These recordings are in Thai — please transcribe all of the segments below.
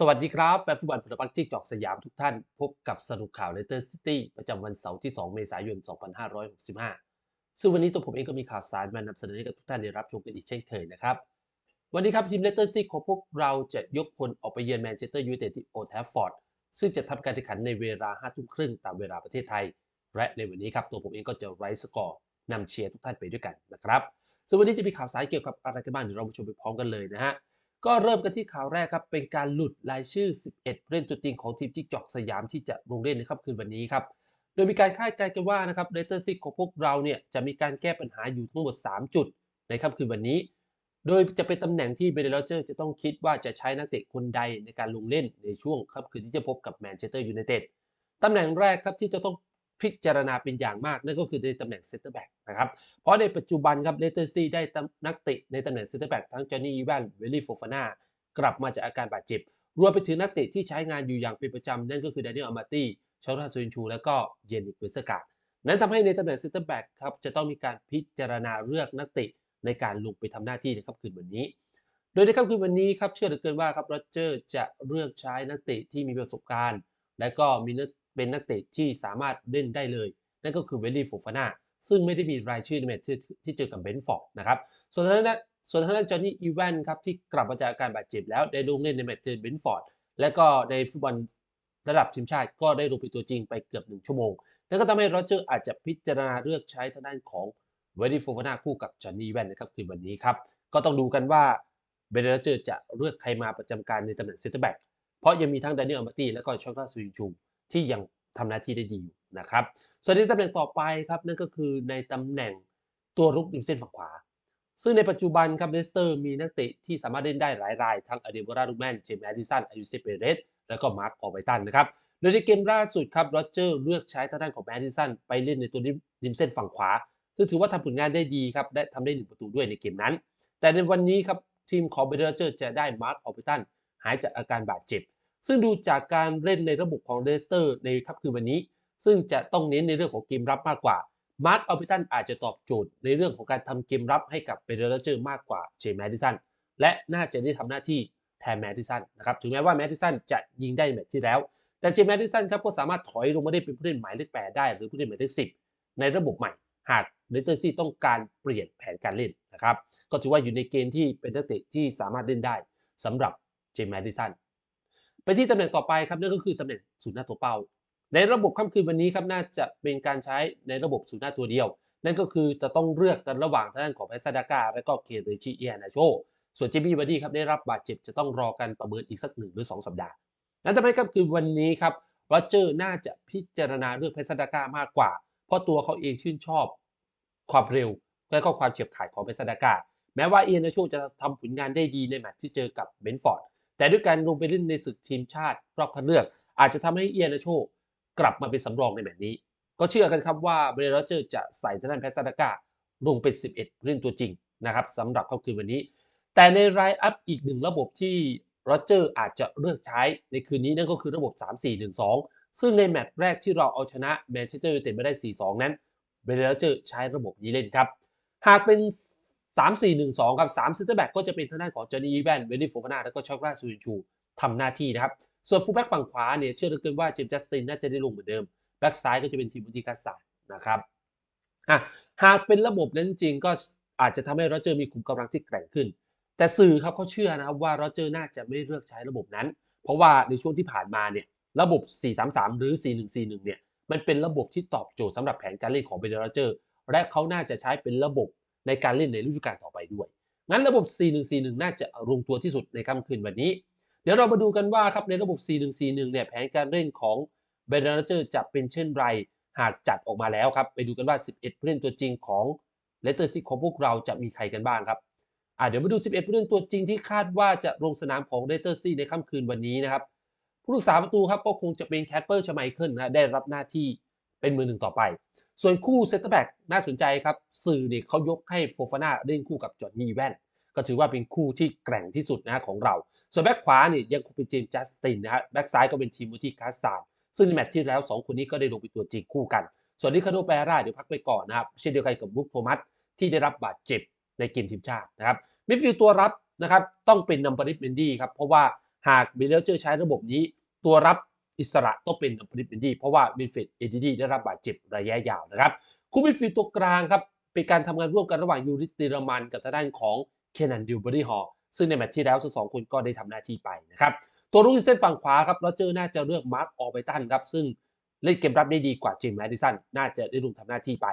สวัสดีครับ แฟนฟุตบอลพลปักจิ้งจอกสยามทุกท่าน พบกับสรุปข่าวเลสเตอร์ซิตี้ประจำวันเสาร์ที่ 2 เมษายน 2565 ซึ่งวันนี้ตัวผมเองก็มีข่าวสารมานำเสนอให้กับทุกท่านได้รับชมกันอีกเช่นเคยนะครับ วันนี้ครับทีมเลสเตอร์ซิตี้ของพวกเราจะยกพลออกไปเยือนแมนเชสเตอร์ยูไนเต็ดที่โอลด์แทฟฟอร์ด ซึ่งจะทำการแข่งขันในเวลา5ทุ่มครึ่งตามเวลาประเทศไทย และในวันนี้ครับตัวผมเองก็จะไร้สกอร์นำเชียร์ทุกท่านไปด้วยกันนะครับซึ่งวันนี้จะมีข่าวสารเกี่ยวกับอะไรกันบ้างเดี๋ยวเรามาชมไปพร้อมกันเลยนะฮะ ก็เริ่มกันที่ข่าวแรกครับ เป็นการหลุดรายชื่อ 11เล่นตัวจริงของทีมจิ๊กจอกสยามที่จะลงเล่นในค่ำคืนวันนี้ครับ โดยมีการคาดการณ์กันว่านะครับเลสเตอร์ซิตี้ของพวกเราเนี่ยจะมีการแก้ปัญหาอยู่ทั้งหมด 3 จุดในค่ำคืนวันนี้ โดยจะเป็นตำแหน่งที่เบรเดลเจอร์จะต้องคิดว่าจะใช้นักเตะคนใดในการลงเล่นในช่วงค่ำคืนที่จะพบกับแมนเชสเตอร์ยูไนเต็ดตำแหน่งแรกครับที่จะต้อง พิจารณาเป็นอย่างมาก นั่นก็คือในตำแหน่งเซนเตอร์แบ็กนะครับเพราะในปัจจุบันครับเลสเตอร์ซิตี้ได้นักเตะในตำแหน่งเซนเตอร์แบ็กทั้งจอห์นนี่อีแวนเวลลี่โฟฟานากลับมาจากอาการบาดเจ็บ รวมไปถึงนักเตะที่ใช้งานอยู่อย่างเป็นประจำนั่นก็คือดานิเอลอามาตี้ชาราซูนชู และก็เยนิกเวสกาดนั้นทำให้ในตำแหน่งเซนเตอร์แบ็กครับจะต้องมีการพิจารณาเลือกนักเตะในการลงไปทำหน้าที่ในค่ำคืนวันนี้ โดยในค่ำคืนวันนี้ครับเชื่อเหลือเกินว่าครับโรเจอร์จะเลือกใช้นักเตะที่มีประสบการณ์ และก็มี เป็นนักเตะที่สามารถเล่นได้เลย นั่นก็คือเวลลี่ฟูฟาน่าซึ่งไม่ได้มีรายชื่อในแมตช์ที่เจอกับเบนฟอร์ดนะครับส่วนทางด้านส่วนทางด้านจอห์นนี่อีแวนครับที่กลับมาจากอาการบาดเจ็บแล้วได้ลงเล่นในแมตช์เจอเบนฟอร์ดและก็ในฟุตบอลระดับทีมชาติก็ได้ลงเป็นตัวจริงไปเกือบหนึ่งชั่วโมง นั่นก็ทำให้โรเจอร์อาจจะพิจารณาเลือกใช้ทางด้านของเวลลี่ฟูฟาน่าคู่กับจอห์นนี่อีแวนนะครับคืนวันนี้ครับก็ต้องดูกันว่าเบรเดอร์เจอร์จะเลือกใครมาประจำการในตำแหน่งเซนเตอร์แบ็กเพราะยังมีทั้งแดเนียลมาตี้และก็ชอคาสวินชู ที่ยังทำหน้าที่ได้ดีอยู่นะครับ ส่วนในตำแหน่งต่อไปครับนั่นก็คือในตำแหน่งตัวรุกริมเส้นฝั่งขวา ซึ่งในปัจจุบันครับเลสเตอร์มีนักเตะที่สามารถเล่นได้หลายราย ทั้งอเดโบราลูแมนเจมส์แอดิสันอายุเซเปเรสและก็มาร์คออไบตันนะครับโดยในเกมล่าสุดครับโรเจอร์เลือกใช้ทางด้านของแอดิสันไปเล่นในตัวริมเส้นฝั่งขวา ซึ่งถือว่าทำผลงานได้ดีครับได้ทำได้หนึ่งประตูด้วยในเกมนั้น แต่ในวันนี้ครับทีมของเบเดอร์เจอร์จะได้มาร์คออไบตันหายจากอาการบาดเจ็บ ซึ่งดูจากการเล่นในระบบของเลสเตอร์ในค่ำคืนวันนี้ ซึ่งจะต้องเน้นในเรื่องของเกมรับมากกว่ามาร์คอัลพิตันอาจจะตอบโจทย์ในเรื่องของการทำเกมรับให้กับเบเดอร์เจอร์มากกว่าเจมส์แมดิสันและน่าจะได้ทำหน้าที่แทนแมดิสันนะครับถึงแม้ว่าแมดิสันจะยิงได้แมตช์ที่แล้ว แต่เจมส์แมดิสันครับก็สามารถถอยลงมาได้เป็นผู้เล่นหมายเลขแปดได้หรือผู้เล่นหมายเลขสิบในระบบใหม่ หากเลสเตอร์ซีต้องการเปลี่ยนแผนการเล่นนะครับก็ถือว่าอยู่ในเกณฑ์ที่เป็นนักเตะที่สามารถเล่นได้สำหรับเจมส์แมดิสัน ไปที่ตำแหน่งต่อไปครับนั่นก็คือตำแหน่งศูนย์หน้าตัวเป้า ในระบบค่ำคืนวันนี้ครับน่าจะเป็นการใช้ในระบบศูนย์หน้าตัวเดียว นั่นก็คือจะต้องเลือกกันระหว่างทางด้านของแพซาดากาและก็เคเรชิเอียนาโชส่วนจิมมี่บัดดี้ครับได้รับบาดเจ็บจะต้องรอกันประเมินอีกสักหนึ่งหรือ2สัปดาห์นั่นทำให้ครับคือวันนี้ครับโรเจอร์น่าจะพิจารณาเลือกแพซาดากามากกว่า เพราะตัวเขาเองชื่นชอบ ความเร็วและก็ความเฉียบขาดของแพซาดากาแม้ว่าเอียนาโชจะทำผลงานได้ดีในแมตช์ที่เจอกับเบนฟอร์ด แต่ด้วยการลงไปเล่นในศึกทีมชาติรอบคัดเลือก อาจจะทำให้เอียนาโชกลับมาเป็นสำรองในแมตช์นี้ ก็เชื่อกันครับว่าเบรเดอร์เจอร์จะใส่ทางด้านแพสซาดากาลงเป็น 11เล่นตัวจริงนะครับสำหรับค่ำคืนวันนี้ แต่ในรายอัพอีกหนึ่งระบบที่โรเจอร์อาจจะเลือกใช้ในคืนนี้นั่นก็คือระบบ 3-4-1-2 ซึ่งในแมตช์แรกที่เราเอาชนะแมนเชสเตอร์ยูไนเต็ดมาได้ 4-2 นั้นเบรเดอร์เจอร์ใช้ระบบนี้เล่นครับ หากเป็น 3-4-1-2 ครับ3เซนเตอร์แบ็กก็จะเป็นทางด้านของจอห์นนี่อีแวนเวลลี่โฟฟานาแล้วก็ช็อกราซูนชูทำหน้าที่นะครับ ส่วนฟูลแบ็กฝั่งขวาเนี่ยเชื่อเหลือเกินว่าเจมส์จัสตินน่าจะได้ลงเหมือนเดิมแบ็กซ้ายก็จะเป็นทีมบุติกาสานะครับอะหากเป็นระบบนั้นจริงก็อาจจะทำให้โรเจอร์มีขุมกำลังที่แกร่งขึ้น แต่สื่อครับเขาเชื่อนะครับว่าโรเจอร์น่าจะไม่เลือกใช้ระบบนั้น เพราะว่าในช่วงที่ผ่านมาเนี่ยระบบ 4-3-3 หรือ 4-1-4-1 เนี่ยมันเป็นระบบที่ตอบโจทย์สำหรับแผนการเล่นของเบเดอร์เจอร์และเขาน่าจะใช้เป็นระบบ ในการเล่นในฤดูกาลต่อไปด้วย งั้นระบบ 4-1-4-1 น่าจะลงตัวที่สุดในค่ำคืนวันนี้ เดี๋ยวเรามาดูกันว่าครับในระบบ 4-1-4-1 เนี่ยแผนการเล่นของเบรนเจอร์จะเป็นเช่นไรหากจัดออกมาแล้วครับไปดูกันว่า 11 ผู้เล่นตัวจริงของเลสเตอร์ซิตี้ของพวกเราจะมีใครกันบ้างครับอ่าเดี๋ยวมาดู 11 ผู้เล่นตัวจริงที่คาดว่าจะลงสนามของเลสเตอร์ซิตี้ในค่ำคืนวันนี้นะครับผู้รักษาประตูครับก็คงจะเป็นแคทเปอร์ชไมเคิลนะได้รับหน้าที่เป็นมือหนึ่งต่อไป ส่วนคู่เซตเตอร์แบ็กน่าสนใจครับ สื่อเนี่ยเขายกให้โฟฟาน่าเล่นคู่กับจอห์นนี่แวนก็ถือว่าเป็นคู่ที่แกร่งที่สุดนะของเรา ส่วนแบ็กขวาเนี่ยยังคงเป็นเจมส์จัสตินนะฮะแบ็กซ้ายก็เป็นทีมมูที่คาสซานซึ่งในแมตช์ที่แล้ว 2 คนนี้ก็ได้ลงเป็นตัวจริงคู่กัน ส่วนริคาโดแปร่าเดี๋ยวพักไปก่อนนะครับเช่นเดียวกันกับบุ๊กโทมัสที่ได้รับบาดเจ็บในเกมทีมชาตินะครับมิดฟิลด์ตัวรับนะครับต้องเป็นนัมบาริสเมนดี้ครับเพราะว่าหากเบลเจอร์ใช้ระบบนี้ ตัวรับ อิสระต้องเป็นผลิตเป็นดีเพราะว่ามินเฟดเอดีดีได้รับบาดเจ็บระยะยาวนะครับคู่มิดฟิลด์ตัวกลางครับเป็นการทำงานร่วมกันระหว่างยูริสติรมันกับทางด้านของเคนนันดิวเบอรี่ฮอลซึ่งในแมตช์ที่แล้วทั้งสองคนก็ได้ทำหน้าที่ไปนะครับตัวรุ่งเส้นฝั่งขวาครับเราเจอน่าจะเลือกมาร์คออไปตันครับซึ่งเล่นเกมรับได้ดีกว่าเจมส์แมดิสันน่าจะได้ลงทำหน้าที่ไป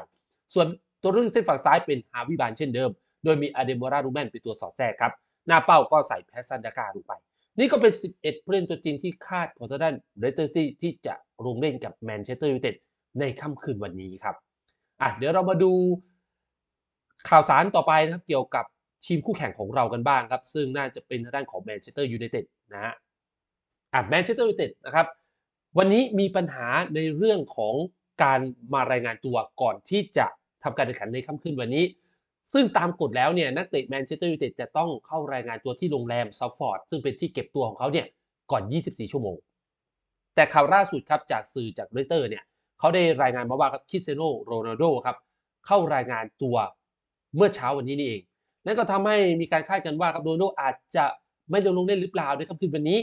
ส่วนตัวรุ่งเส้นฝั่งซ้ายเป็นฮาวิบานเช่นเดิม โดยมีอเดโมรารูแมนเป็นตัวสอดแทรกครับหน้าเป้าก็ใส่แพสซันดากาลงไป นี่ก็เป็น 11 ผู้เล่นตัวจริงที่คาดของทางด้านเรสเตอร์ซี่ที่จะลงเล่นกับแมนเชสเตอร์ยูไนเต็ดในค่ำคืนวันนี้ครับอะเดี๋ยวเรามาดูข่าวสารต่อไปนะครับเกี่ยวกับทีมคู่แข่งของเรากันบ้างครับ ซึ่งน่าจะเป็นทางด้านของแมนเชสเตอร์ยูไนเต็ดนะฮะอะแมนเชสเตอร์ยูไนเต็ดนะครับวันนี้มีปัญหาในเรื่องของการมารายงานตัวก่อนที่จะทำการแข่งขันในค่ำคืนวันนี้ ซึ่งตามกฎแล้วเนี่ยนักเตะแมนเชสเตอร์ยูไนเต็ดจะต้องเข้ารายงานตัวที่โรงแรมซัฟฟอร์ดซึ่งเป็นที่เก็บตัวของเขาเนี่ยก่อน 24 ชั่วโมง แต่ข่าวล่าสุดครับจากสื่อจากเรเตอร์เนี่ยเขาได้รายงานมาว่าครับคิเซโนโรนัลโดครับเข้ารายงานตัวเมื่อเช้าวันนี้นี่เอง นั่นก็ทำให้มีการคาดกันว่าครับโรนัลโดอาจจะไม่ลงเล่นหรือเปล่าในค่ำคืนวันนี้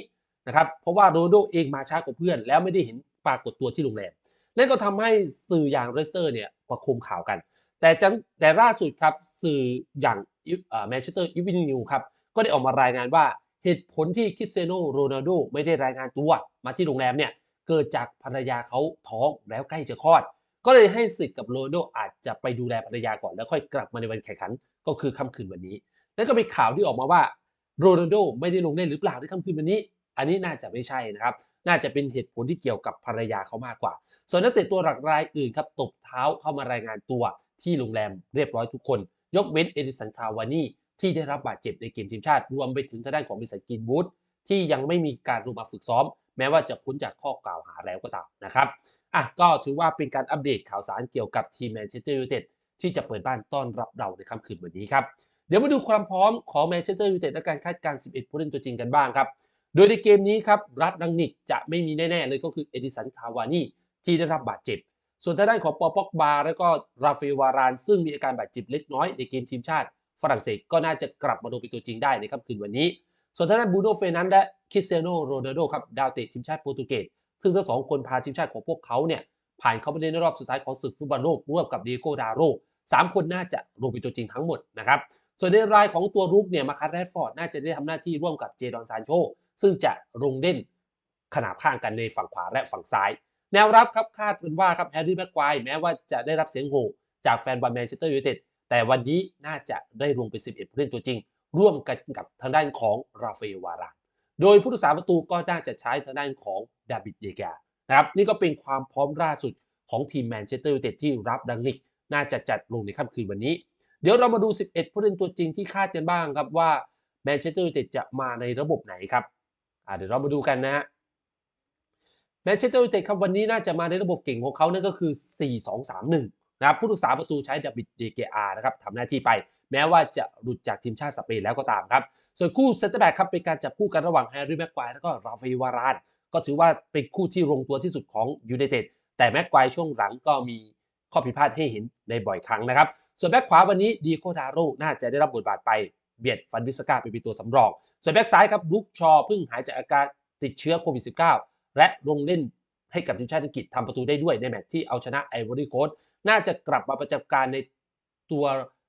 นะครับเพราะว่าโรนัลโดเองมาช้ากว่าเพื่อน แล้วไม่ได้เห็นปรากฏตัวที่โรงแรมนั่นก็ทำให้สื่ออย่างเรสเตอร์เนี่ยประคมข่าวกัน แต่จังแต่ล่าสุดครับสื่ออย่างแมนเชสเตอร์อีวินิวครับก็ได้ออกมารายงานว่าเหตุผลที่คริสเตียโนโรนัลโดไม่ได้รายงานตัวมาที่โรงแรมเนี่ยเกิดจากภรรยาเขาท้องแล้วใกล้จะคลอด ก็เลยให้สิทธิ์กับโรนัลโดอาจจะไปดูแลภรรยาก่อนแล้วค่อยกลับมาในวันแข่งขัน ก็คือค่ำคืนวันนี้ แล้วก็มีข่าวที่ออกมาว่าโรนัลโดไม่ได้ลงเล่นหรือเปล่าในค่ำคืนวันนี้ อันนี้น่าจะไม่ใช่นะครับ น่าจะเป็นเหตุผลที่เกี่ยวกับภรรยาเขามากกว่า ส่วนนักเตะตัวหลักรายอื่นครับตบเท้าเข้ามารายงานตัว ที่โรงแรมเรียบร้อยทุกคน ยกเว้นเอดิสันคาวานี่ที่ได้รับบาดเจ็บในเกมทีมชาติ รวมไปถึงทางด้านของมิสันกินบูธที่ยังไม่มีการลงมาฝึกซ้อม แม้ว่าจะพ้นจากข้อกล่าวหาแล้วก็ตามนะครับอะก็ถือว่าเป็นการอัปเดตข่าวสารเกี่ยวกับทีมแมนเชสเตอร์ยูไนเต็ดที่จะเปิดบ้านต้อนรับเราในค่ำคืนวันนี้ครับ เดี๋ยวมาดูความพร้อมของแมนเชสเตอร์ยูไนเต็ดและการคาดการณ์ 11 ผู้เล่นตัวจริงกันบ้างครับ โดยในเกมนี้ครับรัดดังนิกจะไม่มีแน่ ๆ เลยก็คือเอดิสันคาวานี่ที่ได้รับบาดเจ็บ ส่วนทางด้านของปอปอกบา แล้วก็ราฟาเอลวาราน ซึ่งมีอาการบาดเจ็บเล็กน้อยในเกมทีมชาติ ฝรั่งเศสก็น่าจะกลับมาลงเป็นตัวจริงได้ในค่ำคืนวันนี้ ส่วนทางด้านบูโนเฟนันและคริสเตียโนโรนัลโดครับดาวเตะทีมชาติโปรตุเกสซึ่งทั้งสองคนพาทีมชาติของพวกเขาเนี่ยผ่านเข้าไปในรอบสุดท้ายของศึกฟุตบอลโลกร่วมกับดิโก้ดาโรสามคนน่าจะลงเป็นตัวจริงทั้งหมดนะครับส่วนในรายของตัวรุกเนี่ยมาคัสแรดฟอร์ดน่าจะได้ทำหน้าที่ร่วมกับเจดอนซานโชซึ่งจะลงเล่นขนาบข้างกันในฝั่งขวาและฝั่งซ้าย แนวรับครับคาดเป็นว่าครับแฮร์รี่แม็กควายแม้ว่าจะได้รับเสียงโห่จากแฟนบอลแมนเชสเตอร์ยูไนเต็ดแต่วันนี้น่าจะได้ลงเป็น 11ผู้เล่นตัวจริง ร่วมกันกับทางด้านของราฟาเอลวารานโดยผู้รักษาประตูก็น่าจะใช้ทางด้านของดาบิดเดกานะครับนี่ก็เป็นความพร้อมล่าสุดของทีมแมนเชสเตอร์ยูไนเต็ดที่รับดังนิกน่าจะจัดลงในค่ำคืนวันนี้ เดี๋ยวเรามาดู 11 ผู้เล่นตัวจริงที่คาดกันบ้างครับว่าแมนเชสเตอร์ยูไนเต็ดจะมาในระบบไหนครับเดี๋ยวเรามาดูกันนะฮะ แมนเชสเตอร์ยูไนเต็ดครับวันนี้น่าจะมาในระบบเก่งของเขานั่นก็คือ 4-2-3-1นะครับผู้รักษาประตูใช้ดับบิดเดเกอานะครับทำหน้าที่ไป แม้ว่าจะหลุดจากทีมชาติสเปนแล้วก็ตามครับ ส่วนคู่เซนเตอร์แบ็กครับเป็นการจับคู่กันระหว่างแฮร์รี่แม็กควายแล้วก็ราฟาเอลวารานก็ถือว่าเป็นคู่ที่ลงตัวที่สุดของยูไนเต็ดแต่แม็กควายช่วงหลังก็มีข้อผิดพลาดให้เห็นในบ่อยครั้งนะครับ ส่วนแบ็กขวาวันนี้ดีโคดาโร่น่าจะได้รับบทบาทไปเบียดฟันบิสกาไปเป็นตัวสำรอง ส่วนแบ็กซ้ายครับลุกชอเพิ่งหายจากอาการติดเชื้อโควิด -19 และลงเล่นให้กับทีมชาติอังกฤษทำประตูได้ด้วยในแมตช์ที่เอาชนะไอวอรี่โคสน่าจะกลับมาประจำการในตัว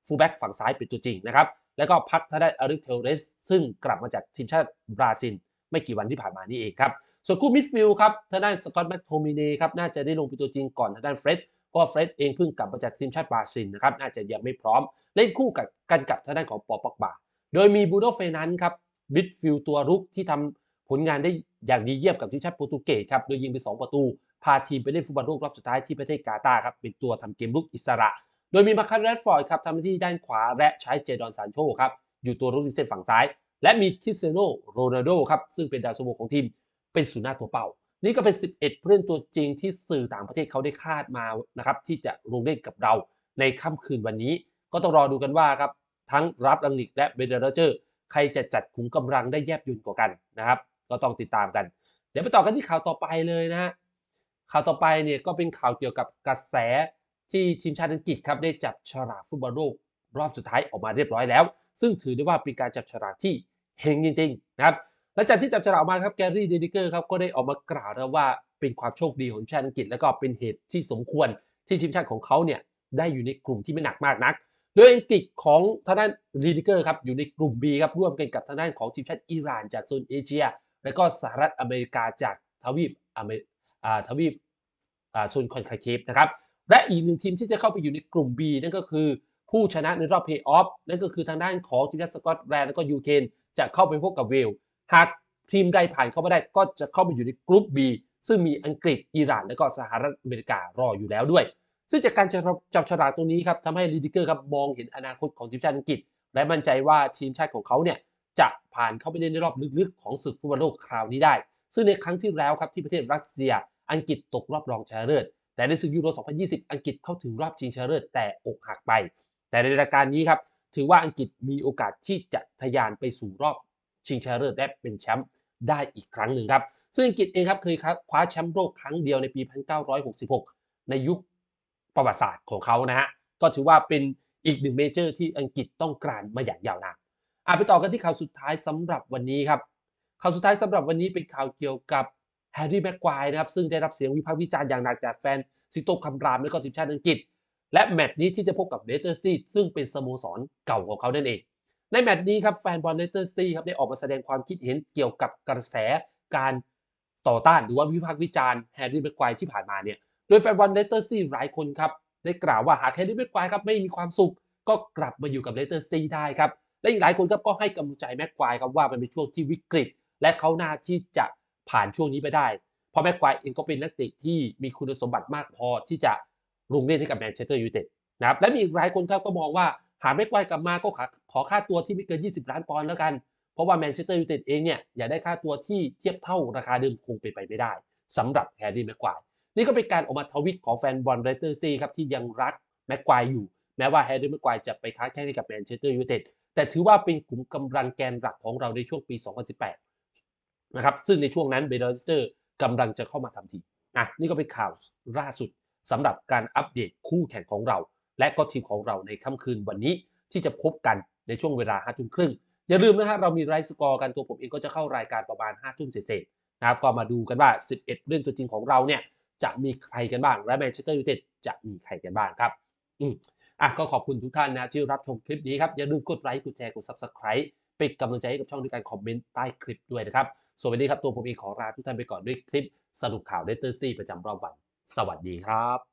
ฟูลแบ็กฝั่งซ้ายเป็นตัวจริงนะครับ แล้วก็พักทางด้านอาริเทลเรส ซึ่งกลับมาจากทีมชาติบราซิล ไม่กี่วันที่ผ่านมานี่เองครับ ส่วนคู่มิดฟิลด์ครับทางด้านสกอตแมคโทมินีครับน่าจะได้ลงเป็นตัวจริงก่อนทางด้านเฟร็ดเพราะเฟร็ดเองเพิ่งกลับมาจากทีมชาติบราซิลนะครับน่าจะยังไม่พร้อม เล่นคู่กับกันกับทางด้านของปอปอกบาโดยมีบูโนเฟนันครับมิดฟิลด์ตัวรุกที่ทำ ผลงานได้อย่างดีเยี่ยมกับทีมชาติโปรตุเกสครับ โดยยิงไป 2 ประตู พาทีมไปเล่นฟุตบอลโลกรอบสุดท้ายที่ประเทศกาตาร์ครับ เป็นตัวทำเกมลุกอิสระ โดยมีมาคัสแรดฟอร์ดครับทำหน้าที่ด้านขวาและใช้เจดอนซานโชครับอยู่ตัวรุกที่เส้นฝั่งซ้าย และมีคริสเตียโนโรนัลโดครับซึ่งเป็นดาวซันโวของทีมเป็นศูนย์หน้าตัวเป้า นี่ก็เป็น 11 ผู้เล่นตัวจริงที่สื่อต่างประเทศเขาได้คาดมานะครับที่จะลงเล่นกับเราในค่ำคืนวันนี้ ก็ต้องรอดูกันว่าครับทั้งรับลังนิกและเบเดอร์เจอร์ใครจะจัดขุมกำลังได้แยบยลกว่ากันนะครับ ก็ต้องติดตามกัน เดี๋ยวไปต่อกันที่ข่าวต่อไปเลยนะฮะข่าวต่อไปเนี่ยก็เป็นข่าวเกี่ยวกับกระแสที่ทีมชาติอังกฤษครับได้จับฉลากฟุตบอลโลกรอบสุดท้ายออกมาเรียบร้อยแล้ว ซึ่งถือได้ว่าเป็นการจับฉลากที่เฮงจริงๆนะครับหลังจากที่จับฉลากออกมาครับแกรี่เดนิเกอร์ครับก็ได้ออกมากล่าวนะครับว่าเป็นความโชคดีของทีมชาติอังกฤษ แล้วก็เป็นเหตุที่สมควรที่ทีมชาติของเขาเนี่ยได้อยู่ในกลุ่มที่ไม่หนักมากนัก โดยอังกฤษของทางด้านรีดิเกอร์ครับอยู่ในกลุ่ม B ครับร่วมกันกับทางด้านของทีมชาติอิหร่านจากโซนเอเชีย และก็สหรัฐอเมริกาจากทวีปอเมริอ่าทวีปโซนคอนคาเคฟนะครับ และอีกหนึ่งทีมที่จะเข้าไปอยู่ในกลุ่ม B นั่นก็คือผู้ชนะในรอบเพย์ออฟนั่นก็คือทางด้านของทีมชาติสกอตแลนด์และก็ยูเครนจะเข้าไปพบกับเวลหากทีมใดผ่านเข้ามาได้ก็จะเข้าไปอยู่ในกลุ่ม B ซึ่งมีอังกฤษอิหร่าน และก็สหรัฐอเมริการออยู่แล้วด้วย ซึ่งจากการจับฉลากตรงนี้ครับทำให้ลีดิเกอร์ครับมองเห็นอนาคตของทีมชาติอังกฤษ และมั่นใจว่าทีมชาติของเขาเนี่ย จะผ่านเข้าไปเล่นในรอบลึกๆ ของศึกฟุตบอลโลกคราวนี้ได้ ซึ่งในครั้งที่แล้วครับที่ประเทศรัสเซีย อังกฤษตกรอบรองชนะเลิศแต่ในศึกยูโร 2020 อังกฤษเข้าถึงรอบชิงชนะเลิศแต่อกหักไป แต่ในรายการนี้ครับถือว่าอังกฤษมีโอกาสที่จะทะยานไปสู่รอบชิงชนะเลิศและเป็นแชมป์ได้อีกครั้งหนึ่งครับ ซึ่งอังกฤษเองครับเคยคว้าแชมป์โลกครั้งเดียวในปี 1966 ในยุคประวัติศาสตร์ของเขานะฮะ ก็ถือว่าเป็นอีกหนึ่งเมเจอร์ที่อังกฤษต้องการมาอย่างยาวนาน อะไปต่อกันที่ข่าวสุดท้ายสำหรับวันนี้ครับข่าวสุดท้ายสำหรับวันนี้เป็นข่าวเกี่ยวกับแฮร์รี่แม็กควายนะครับซึ่งได้รับเสียงวิพากษ์วิจารณ์อย่างหนักจากแฟนซิโตคำรามและก็ทีมชาติอังกฤษ และแมตช์นี้ที่จะพบกับเลสเตอร์ซิตี้ซึ่งเป็นสโมสรเก่าของเขานั่นเอง ในแมตช์นี้ครับแฟนบอลเลสเตอร์ซิตี้ครับได้ออกมาแสดงความคิดเห็นเกี่ยวกับกระแสการต่อต้านหรือว่าวิพากษ์วิจารณ์แฮร์รี่แม็กควายที่ผ่านมาเนี่ยโดยแฟนบอลเลสเตอร์ซิตี้หลายคนครับได้กล่าวว่าหากแฮร์รี่แม็กควายครับไม่มีความสุขก็กลับมาอยู่กับเลสเตอร์ซิตี้ได้ครับ และอีกหลายคนครับก็ให้กำลังใจแม็กควายครับว่ามันเป็นช่วงที่วิกฤต และเขาน่าที่จะผ่านช่วงนี้ไปได้ เพราะแม็กควายเองก็เป็นนักเตะที่มีคุณสมบัติมากพอที่จะลงเล่นให้กับแมนเชสเตอร์ยูไนเต็ดนะครับและมีอีกหลายคนครับก็มองว่าหากแม็กควายกลับมาก็ขอค่าตัวที่ไม่เกิน 20 ล้านปอนด์แล้วกัน เพราะว่าแมนเชสเตอร์ยูไนเต็ดเองเนี่ยอยากได้ค่าตัวที่เทียบเท่าราคาเดิมคงเป็นไปไม่ได้สำหรับแฮร์รี่แม็กควายนี่ก็เป็นการออกมาทวิตของแฟนบอลเลสเตอร์ซีครับที่ยังรักแม็กควายอยู่ แม้ว่าแฮร์รี่แม็กควายจะไปค้าแข่งให้กับแมนเชสเตอร์ยูไนเต็ด แต่ถือว่าเป็นกลุ่มกำลังแกนหลักของเราในช่วงปี 2018 นะครับ ซึ่งในช่วงนั้นเบลเตอร์กำลังจะเข้ามาทำทีอะนี่ก็เป็นข่าวล่าสุดสำหรับการอัปเดตคู่แข่งของเรา และก็ทีมของเราในค่ำคืนวันนี้ที่จะพบกันในช่วงเวลา5ทุ่มครึ่งอย่าลืมนะฮะเรามีไลฟ์สกอร์กันตัวผมเองก็จะเข้ารายการประมาณ5ทุ่มเศษๆนะครับก็มาดูกันว่า 11 เรื่องตัวจริงของเราเนี่ยจะมีใครกันบ้างและแมนเชสเตอร์ยูไนเต็ดจะมีใครกันบ้างครับ อืม อะก็ขอบคุณทุกท่านนะที่รับชมคลิปนี้ครับอย่าลืมกดไลค์กดแชร์กด Subscribe เป็นกำลังใจให้กับช่องด้วยการคอมเมนต์ใต้คลิปด้วยนะครับสวัสดีครับตัวผมเองขอลาทุกท่านไปก่อนด้วยคลิปสรุปข่าวเลตเตอร์สตีประจำรอบวัน สวัสดีครับ